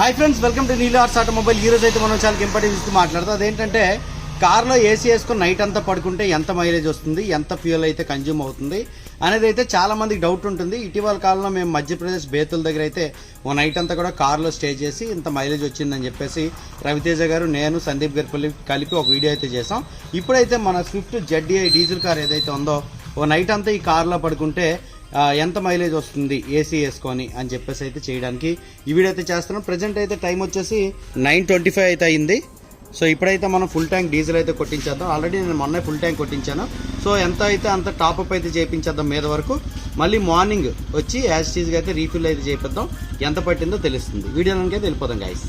Hi friends welcome to Neelo arts automobile. ఈ రోజు అయితే మనం చాలా ఇంపార్టెంట్ ఇస్తూ మాట్లాడుతాం. అదేంటంటే కార్లో ఏసీ వేసుకుని నైట్ అంతా పడుకుంటే ఎంత మైలేజ్ వస్తుంది? ఎంత ఫ్యూయల్ అయితే కన్జ్యూమ్ అవుతుంది? అనేది అయితే చాలా మందికి డౌట్ ఉంటుంది. ఇటీవల కాలంలో మేము మధ్యప్రదేశ్ బేతుల దగ్గర అయితే ఓ నైట్ అంతా కూడా కార్లో స్టే చేసి ఇంత మైలేజ్ వచ్చిందని చెప్పేసి రవితేజ గారు నేను సందీప్ గారు కలిపి- ఒక వీడియో అయితే చేసాం ఇప్పుడైతే మన స్విఫ్ట్ జెడ్డీఐ డీజిల్ కార్ ఏదైతే ఉందో ఓ నైట్ అంతా ఈ కార్లో పడుకుంటే ఎంత మైలేజ్ వస్తుంది ఏసీ వేసుకొని అని చెప్పేసి అయితే చేయడానికి ఈ వీడియో అయితే చేస్తున్నాం. ప్రజెంట్ అయితే టైం వచ్చేసి నైన్ ట్వంటీ ఫైవ్ అయితే అయింది. సో ఇప్పుడైతే మనం ఫుల్ ట్యాంక్ డీజిల్ అయితే కొట్టించేద్దాం. ఆల్రెడీ నేను మొన్నే ఫుల్ ట్యాంక్ కొట్టించాను. సో ఎంత అయితే అంత టాప్అప్ అయితే చేయించేద్దాం మీద వరకు. మళ్ళీ మార్నింగ్ వచ్చి యాజ్ టీజ్గా అయితే రీఫిల్ అయితే చేపిద్దాం. ఎంత పట్టిందో తెలుస్తుంది. వీడియోలోకి అయితే వెళ్ళిపోదాం గాయస్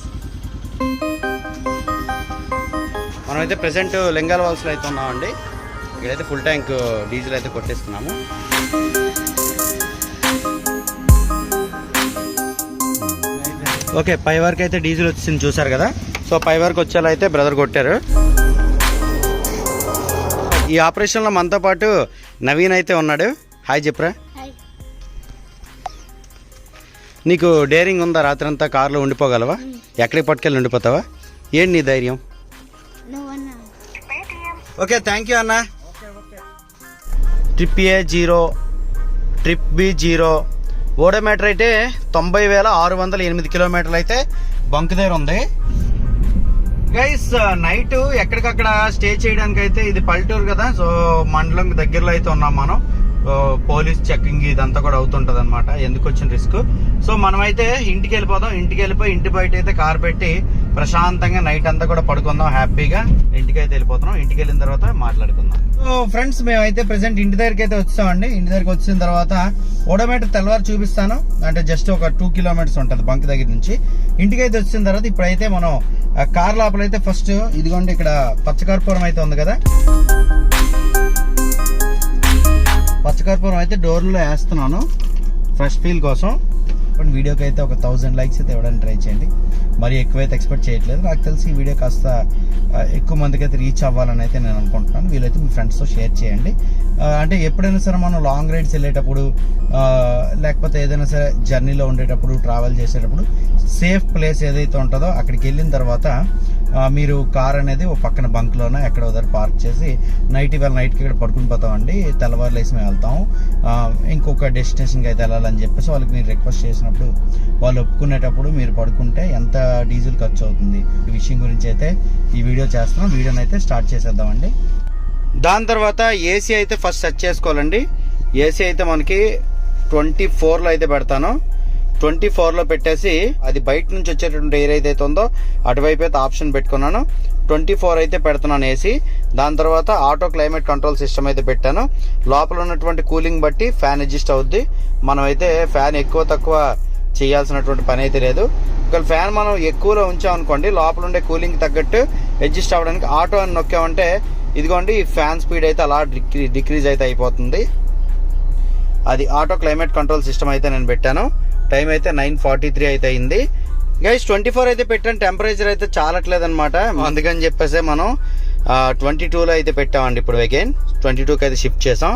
మనమైతే ప్రజెంట్ లింగాల వాల్స్లో అయితే ఉన్నామండి. ఇక్కడైతే ఫుల్ ట్యాంక్ డీజిల్ అయితే కొట్టేస్తున్నాము. ఓకే పై వరకు అయితే డీజిల్ వచ్చింది చూసారు కదా? సో పై వరకు వచ్చేలా అయితే బ్రదర్ కొట్టారు. ఈ ఆపరేషన్లో మనతో పాటు నవీన్ అయితే ఉన్నాడు. హాయ్ చెప్పరా నీకు డేరింగ్ ఉందా రాత్రంతా కారులో ఉండిపోగలవా? ఎక్కడికి పట్టుకెళ్ళి ఉండిపోతావా? ఏంటి నీ ధైర్యం? ఓకే థ్యాంక్ యూ అన్న. Trip A zero trip B zero odometer అయితే తొంభై వేల ఆరు వందల ఎనిమిది కిలోమీటర్లు అయితే బంక్ దగ్గర ఉంది. గైస్ నైట్ uh, ఎక్కడికక్కడ స్టే చేయడానికి అయితే ఇది పల్లెటూరు కదా సో మండలం దగ్గరలో అయితే ఉన్నాం మనం. Uh, పోలీస్ చెకింగ్ ఇదంతా కూడా అవుతుంటది అనమాట ఎందుకు వచ్చిన రిస్క్ సో మనమైతే ఇంటికి వెళ్ళిపోదాం ఇంటికి వెళ్ళిపోయి ఇంటి బయట అయితే కార్ పెట్టి ప్రశాంతంగా నైట్ అంతా కూడా పడుకుందాం హ్యాపీగా ఇంటికి అయితే వెళ్ళిపోతున్నాం. ఇంటికి వెళ్ళిన తర్వాత మాట్లాడుకుందాం. ఫ్రెండ్స్ మేమైతే ప్రెసెంట్ ఇంటి దగ్గరికి అయితే వచ్చామండి. ఇంటి దగ్గరికి వచ్చిన తర్వాత ఓడోమీటర్ తెల్లవారు చూపిస్తాను. అంటే జస్ట్ ఒక టూ కిలోమీటర్స్ ఉంటుంది బంక్ దగ్గర నుంచి. ఇంటికి అయితే వచ్చిన తర్వాత ఇప్పుడైతే మనం కార్ లోపల అయితే ఫస్ట్ ఇదిగోండి ఇక్కడ పచ్చకర్పూరం అయితే ఉంది కదా. పచ్చకర్పూరం అయితే డోర్లో వేస్తున్నాను. ఫ్రెష్ ఫీల్ కోసం. చెప్పండి. వీడియోకి అయితే ఒక థౌజండ్ లైక్స్ అయితే ఇవ్వడానికి ట్రై చేయండి. మరి ఎక్కువైతే ఎక్స్పెక్ట్ చేయట్లేదు. నాకు తెలిసి ఈ వీడియో కాస్త ఎక్కువ మందికి అయితే రీచ్ అవ్వాలని అయితే నేను అనుకుంటున్నాను. వీలైతే మీ ఫ్రెండ్స్తో షేర్ చేయండి. అంటే ఎప్పుడైనా సరే మనం లాంగ్ రైడ్స్ వెళ్ళేటప్పుడు లేకపోతే ఏదైనా సరే జర్నీలో ఉండేటప్పుడు ట్రావెల్ చేసేటప్పుడు సేఫ్ ప్లేస్ ఏదైతే ఉంటుందో అక్కడికి వెళ్ళిన తర్వాత మీరు కార్ అనేది ఒక పక్కన బంక్లోన ఎక్కడ దగ్గర పార్క్ చేసి నైట్ ఇవాళ నైట్కి ఇక్కడ పడుకుని పోతామండి. తెల్లవారు లేసి మేము వెళ్తాం. ఇంకొక డెస్టినేషన్కి అయితే వెళ్ళాలని చెప్పేసి వాళ్ళకి మీరు రిక్వెస్ట్ చేసినప్పుడు వాళ్ళు ఒప్పుకునేటప్పుడు మీరు పడుకుంటే ఎంత డీజిల్ ఖర్చు అవుతుంది? ఈ విషయం గురించి అయితే ఈ వీడియో చేస్తున్నాం. వీడియోని అయితే స్టార్ట్ చేసేద్దామండి. దాని తర్వాత ఏసీ అయితే ఫస్ట్ సెట్ చేసుకోవాలండి. ఏసీ అయితే మనకి ట్వంటీ ఫోర్లో అయితే పెడతాను. ట్వంటీ ఫోర్లో పెట్టేసి అది బయట నుంచి వచ్చేటటువంటి ఎయిర్ ఏదైతే ఉందో అటువైపు అయితే ఆప్షన్ పెట్టుకున్నాను. ట్వంటీ ఫోర్ అయితే పెడుతున్నాను ఏసీ దాని తర్వాత ఆటో క్లైమేట్ కంట్రోల్ సిస్టమ్ అయితే పెట్టాను. లోపల ఉన్నటువంటి కూలింగ్ బట్టి ఫ్యాన్ అడ్జస్ట్ అవుద్ది. మనమైతే ఫ్యాన్ ఎక్కువ తక్కువ చేయాల్సినటువంటి పని అయితే లేదు. ఒకవేళ ఫ్యాన్ మనం ఎక్కువలో ఉంచామనుకోండి లోపల ఉండే కూలింగ్ తగ్గట్టు అడ్జస్ట్ అవ్వడానికి ఆటో అని నొక్కామంటే ఇదిగోండి ఫ్యాన్ స్పీడ్ అయితే అలా డిక్రీ డిక్రీజ్ అయితే అయిపోతుంది. అది ఆటో క్లైమేట్ కంట్రోల్ సిస్టమ్ అయితే నేను పెట్టాను. టైం అయితే నైన్ ఫార్టీ త్రీ అయితే అయింది. గైస్ ట్వంటీ ఫోర్ అయితే పెట్టాను టెంపరేచర్ అయితే చాలట్లేదు అనమాట అందుకని చెప్పేసి మనం ట్వంటీ టూలో అయితే పెట్టామండి ఇప్పుడు అగైన్ ట్వంటీ టూకి అయితే షిఫ్ట్ చేసాం.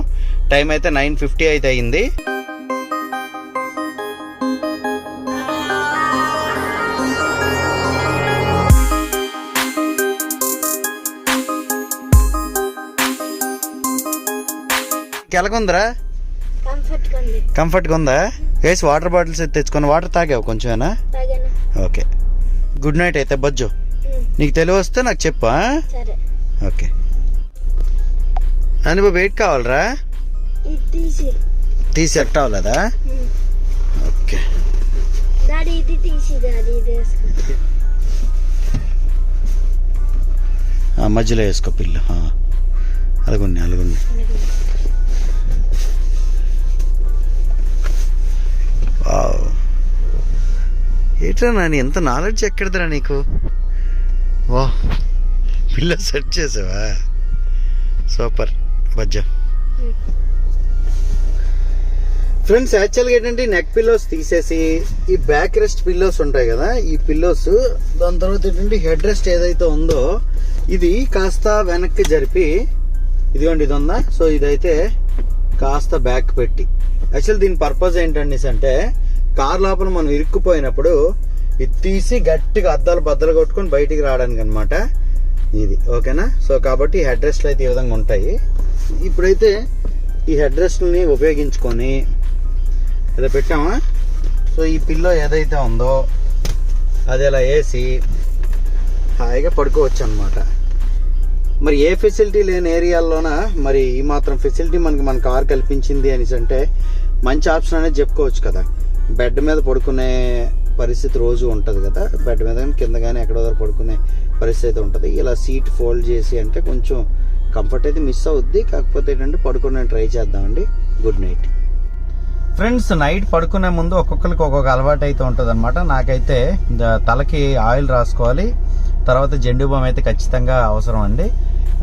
టైం అయితే నైన్ ఫిఫ్టీ అయితే అయింది. ఎలాగుందిరా కంఫర్ట్గా ఉందా? వేసి వాటర్ బాటిల్స్ అయితే తెచ్చుకొని వాటర్ తాగావు కొంచెమేనా? ఓకే. గుడ్ నైట్ అయితే బజ్జు. నీకు తెలివి వస్తే నాకు చెప్పు ఓకే. అని వెయిట్ కావాలరా? తీసి సెట్ అవ్వలేదా. ఓకే. మధ్యలో వేసుకో పిల్లు. అలాగుంది అలాగుంది ఏట్రా నాని ఎంత నాలెడ్జ్ ఎక్కడదిరా నీకు? వా పిల్ల సెట్ చేసావా? సూపర్ బజ్జా. ఫ్రెండ్స్ యాక్చువల్గా ఏంటంటే నెక్ పిల్లోస్ తీసేసి ఈ బ్యాక్ రెస్ట్ పిల్లోస్ ఉంటాయి కదా ఈ పిల్లోస్ దాని తర్వాత ఏంటంటే హెడ్ రెస్ట్ ఏదైతే ఉందో ఇది కాస్త వెనక్కి జరిపి ఇదిగోండి ఇది ఉందా సో ఇదైతే కాస్త బ్యాక్ పెట్టి. యాక్చువల్ దీని పర్పస్ ఏంటండి అంటే కార్ లోపల మనం ఇరుక్కుపోయినప్పుడు ఇది తీసి గట్టిగా అద్దాలు బద్దలు కొట్టుకొని బయటికి రావడానికి అనమాట ఇది ఓకేనా? సో కాబట్టి హెడ్ రెస్ట్లు అయితే ఈ విధంగా ఉంటాయి. ఇప్పుడైతే ఈ హెడ్ రెస్ట్ని ఉపయోగించుకొని ఏదో పెట్టామా? సో ఈ పిల్లో ఏదైతే ఉందో అది ఇలా వేసి హాయిగా పడుకోవచ్చు అనమాట మరి ఏ ఫెసిలిటీ లేని ఏరియాల్లోన? మరి ఈ మాత్రం ఫెసిలిటీ మనకి మన కార్ కల్పించింది అనేసి అంటే మంచి ఆప్షన్ అనేది చెప్పుకోవచ్చు కదా. బెడ్ మీద పడుకునే పరిస్థితి రోజు ఉంటుంది కదా. బెడ్ మీద కానీ కింద కానీ ఎక్కడో దగ్గర పడుకునే పరిస్థితి అయితే ఉంటుంది. ఇలా సీట్ ఫోల్డ్ చేసి అంటే కొంచెం కంఫర్ట్ అయితే మిస్ అవుద్ది. కాకపోతే ఏంటంటే పడుకునే ట్రై చేద్దామండి. Good night. ఫ్రెండ్స్ నైట్ పడుకునే ముందు ఒక్కొక్కరికి ఒక్కొక్క అలవాటు అయితే ఉంటుంది అనమాట నాకైతే తలకి ఆయిల్ రాసుకోవాలి. తర్వాత జెండు బామ్ అయితే ఖచ్చితంగా అవసరం అండి.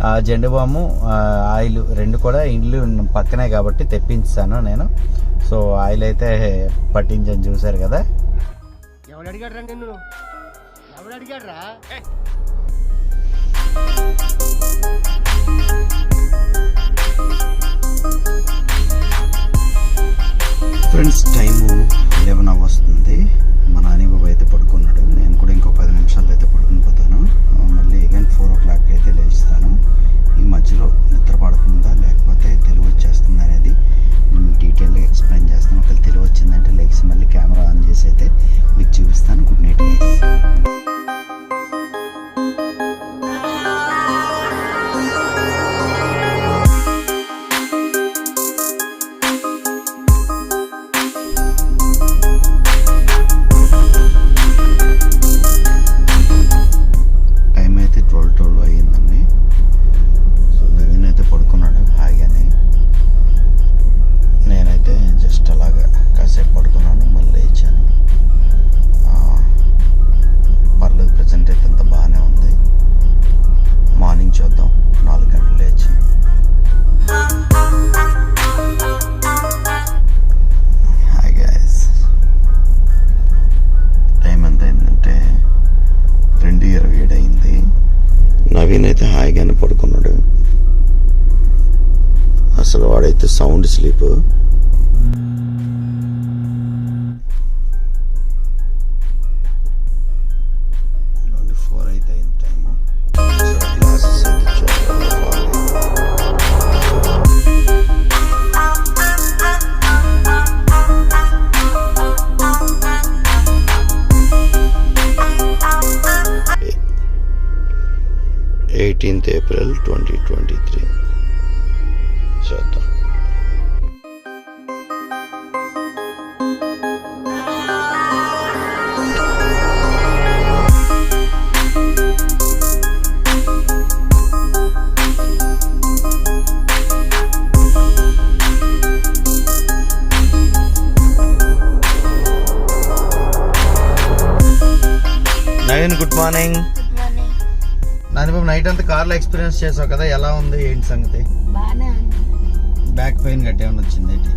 ఆ జెండు బాము ఆ, ఆయిల్ రెండు కూడా ఇల్లు పక్కనే కాబట్టి తెప్పించాను నేను. సో ఆయిల్ అయితే పట్టించని చూశారు కదా. ఎవడు అడిగాడు రా నిన్ను? ఎవడు అడిగాడు రా ఫ్రెండ్స్ టైము లెవెన్ అవ్వస్తుంది. మా నాని బాబు అయితే పడుకున్నాడు. నేను eighteenth April twenty twenty three చేద్దాం. Naveen good morning Nanibabu night అంతా కార్లో ఎక్స్పీరియన్స్ చేసావు కదా ఎలా ఉంది ఏంటి సంగతి? బ్యాక్ పెయిన్ గట్టి ఏమైనా వచ్చింది ఏంటి?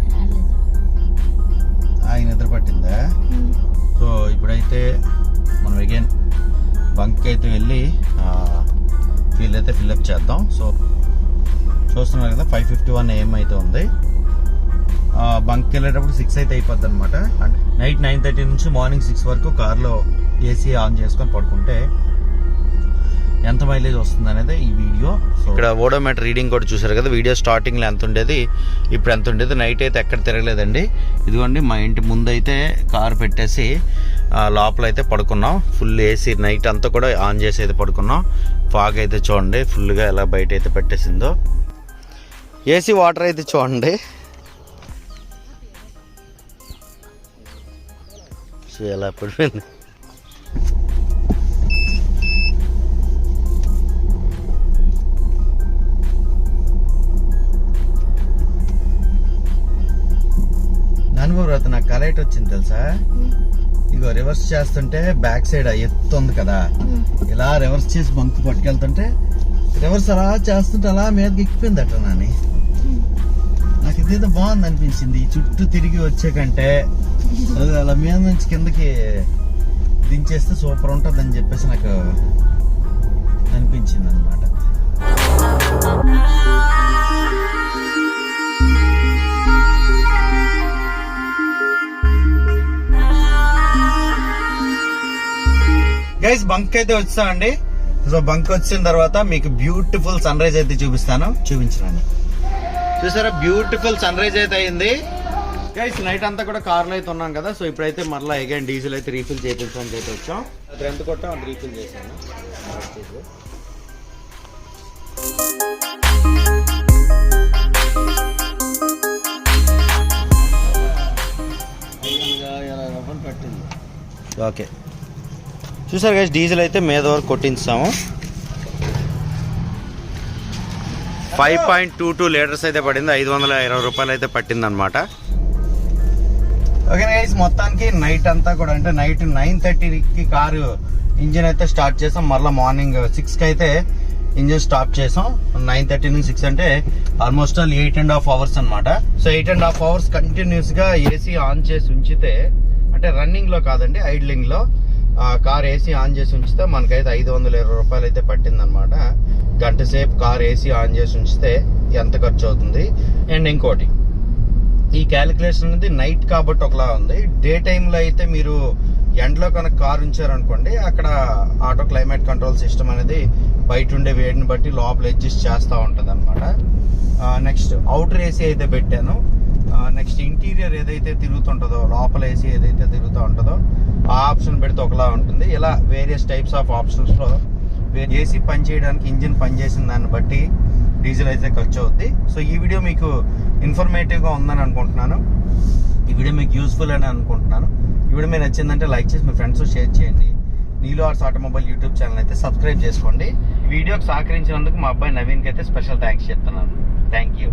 ఆయన నిద్ర పట్టిందా? సో ఇప్పుడైతే మనం అగైన్ బంక్ అయితే వెళ్ళి ఫీల్ అయితే ఫిల్అప్ చేద్దాం. సో చూస్తున్నారు కదా ఫైవ్ ఫిఫ్టీ వన్ ఏఎం అయితే ఉంది. బంక్ వెళ్ళేటప్పుడు సిక్స్ అయితే అయిపోద్ది అనమాట అంటే నైట్ నైన్ థర్టీ నుంచి మార్నింగ్ సిక్స్ వరకు కార్లో ఏసీ ఆన్ చేసుకొని పడుకుంటే ఎంత మైలేజ్ వస్తుంది అనేది ఈ వీడియో. ఇక్కడ ఓడోమీటర్ రీడింగ్ కూడా చూసారు కదా వీడియో స్టార్టింగ్లో ఎంత ఉండేది ఇప్పుడు ఎంత ఉండేది నైట్ అయితే ఎక్కడ తిరగలేదండి. ఇదిగోండి మా ఇంటి ముందు అయితే కారు పెట్టేసి లోపల అయితే పడుకున్నాం. ఫుల్ ఏసీ నైట్ అంతా కూడా ఆన్ చేసి అయితే పడుకున్నాం. ఫాగ్ అయితే చూడండి ఫుల్గా ఎలా బయట అయితే పెట్టేసిందో. ఏసీ వాటర్ అయితే చూడండి. సో ఎలా పడిపోయింది? రాత నాకు కలైట్ వచ్చింది తెలుసా? ఇగో రివర్స్ చేస్తుంటే బ్యాక్ సైడ్ ఎత్తు ఉంది కదా. ఇలా రివర్స్ చేసి బంక్ పట్టుకెళ్తుంటే రివర్స్ అలా చేస్తుంటే అలా మీదకి ఎక్కిపోయింది అట్లా నాని నాకు ఇదైతే బాగుంది అనిపించింది. ఈ చుట్టూ తిరిగి వచ్చే కంటే అలా మీద నుంచి కిందకి దించేస్తే సూపర్ ఉంటుంది అని చెప్పేసి నాకు అనిపించింది అనమాట గైస్ బంక్ అయితే వచ్చామండి. సో బంక్ వచ్చిన తర్వాత మీకు బ్యూటిఫుల్ సన్ రైజ్ అయితే చూపిస్తాను. చూపించండి చూసారా? బ్యూటిఫుల్ సన్ రైజ్ అయితే అయింది. గైస్ నైట్ అంతా కూడా కార్లో అయితే ఉన్నాం కదా. సో ఇప్పుడైతే మళ్ళీ అగైన్ డీజిల్ అయితే రీఫిల్ చేయించడానికి అయితే వచ్చాం. అది ఎంత కొట్టాం అది రీఫిల్ చేశాను ఓకే చూసారు గైస్ డీజిల్ అయితే మీద వరకు కొట్టించాము. Five point two two litres అయితే పడింది ఐదు వందల ఇరవై రూపాయలు అయితే పట్టింది అనమాట ఓకే గైస్ మొత్తానికి నైట్ అంతా కూడా అంటే నైట్ నైన్ థర్టీకి కారు ఇంజిన్ అయితే స్టార్ట్ చేసాం. మరలా మార్నింగ్ సిక్స్కి అయితే ఇంజిన్ స్టాప్ చేసాం. నైన్ థర్టీ నుంచి సిక్స్ అంటే almost all eight and half hours అన్నమాట. So eight and half hours కంటిన్యూస్గా ఏసీ ఆన్ చేసి ఉంచితే అంటే రన్నింగ్లో కాదండి ఐడ్లింగ్లో ఆ కార్ ఏసీ ఆన్ చేసి ఉంచితే మనకైతే ఐదు వందల ఇరవై రూపాయలు అయితే పట్టిందనమాట గంట సేపు కార్ ఏసీ ఆన్ చేసి ఉంచితే ఎంత ఖర్చు అవుతుంది? అండ్ ఇంకోటి ఈ క్యాలిక్యులేషన్ అనేది నైట్ కాబట్టి ఒకలా ఉంది. డే టైంలో అయితే మీరు ఎండలో కనుక కార్ ఉంచారనుకోండి అక్కడ ఆటో క్లైమేట్ కంట్రోల్ సిస్టమ్ అనేది బయట ఉండే వేడిని బట్టి లోపల అడ్జస్ట్ చేస్తూ ఉంటుంది అనమాట నెక్స్ట్ అవుటర్ ఏసీ అయితే పెట్టాను. నెక్స్ట్ ఇంటీరియర్ ఏదైతే తిరుగుతుంటుందో లోపల ఏసీ ఏదైతే తిరుగుతూ ఉంటుందో ఆ ఆప్షన్ పెడితే ఒకలా ఉంటుంది. ఇలా వేరియస్ టైప్స్ ఆఫ్ ఆప్షన్స్లో ఏసీ పనిచేయడానికి ఇంజిన్ పనిచేసిన దాన్ని బట్టి డీజిల్ అయితే ఖర్చు అవుద్ది. సో ఈ వీడియో మీకు ఇన్ఫర్మేటివ్గా ఉందని అనుకుంటున్నాను. ఈ వీడియో మీకు యూస్ఫుల్ అని అనుకుంటున్నాను. ఈ వీడియో మీరు నచ్చిందంటే లైక్ చేసి మీ ఫ్రెండ్స్ షేర్ చేయండి. Neelo arts automobile YouTube channel అయితే సబ్స్క్రైబ్ చేసుకోండి. వీడియోకి సహకరించినందుకు మా అబ్బాయి నవీన్కి అయితే స్పెషల్ థ్యాంక్స్ చెప్తున్నాను. Thank you